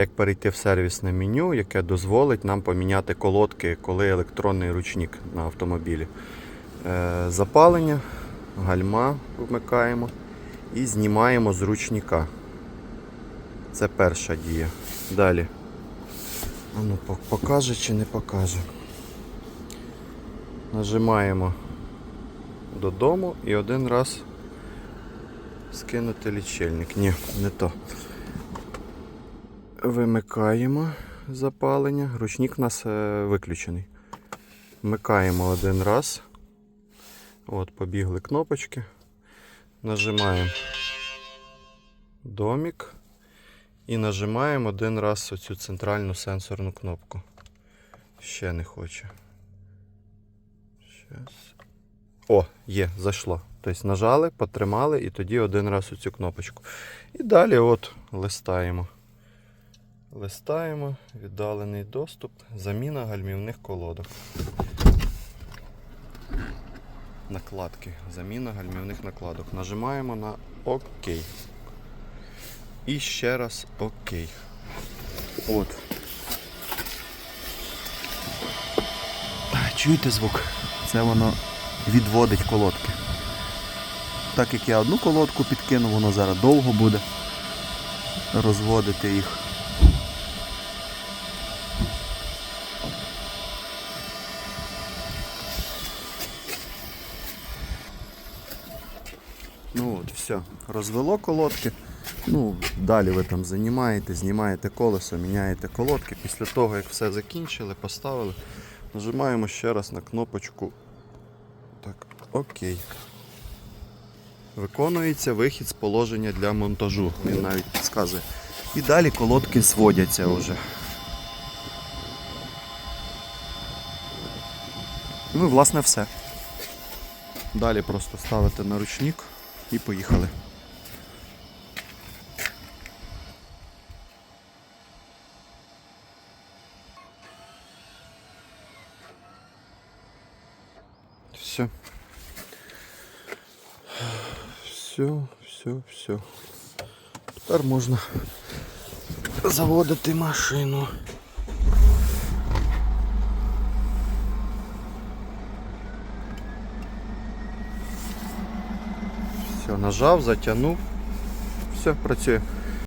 Як перейти в сервісне меню, яке дозволить нам поміняти колодки, коли електронний ручник на автомобілі. Е, Запалення, гальма вмикаємо і знімаємо з ручника. Це перша дія. Далі. А ну, покаже чи не покаже. Нажимаємо додому і один раз скинути лічильник. Ні, не то. Вимикаємо запалення. Ручник у нас е, виключений. Вмикаємо один раз. От, побігли кнопочки. Нажимаємо домік. І нажимаємо один раз оцю центральну сенсорну кнопку. Ще не хоче. Щас. О, є, зайшло. Тобто нажали, потримали і тоді один раз оцю кнопочку. І далі от листаємо. Листаємо, віддалений доступ, заміна гальмівних колодок. Накладки. Заміна гальмівних накладок. Нажимаємо на ОК. І ще раз ОК. От. Чуєте звук? Це воно відводить колодки. Так як я одну колодку підкину, воно зараз довго буде розводити їх. Ну от, все. Розвело колодки. Ну, далі ви там займаєте, знімаєте колесо, міняєте колодки. Після того, як все закінчили, поставили, нажимаємо ще раз на кнопочку. Так, окей. Виконується вихід з положення для монтажу. Він навіть підказує. І далі колодки зводяться вже. Ну і власне все. Далі просто ставите на ручник і поїхали. Все. Все, все, все. Тепер можна заводити машину. Все, нажав, затягнув. Все, працює.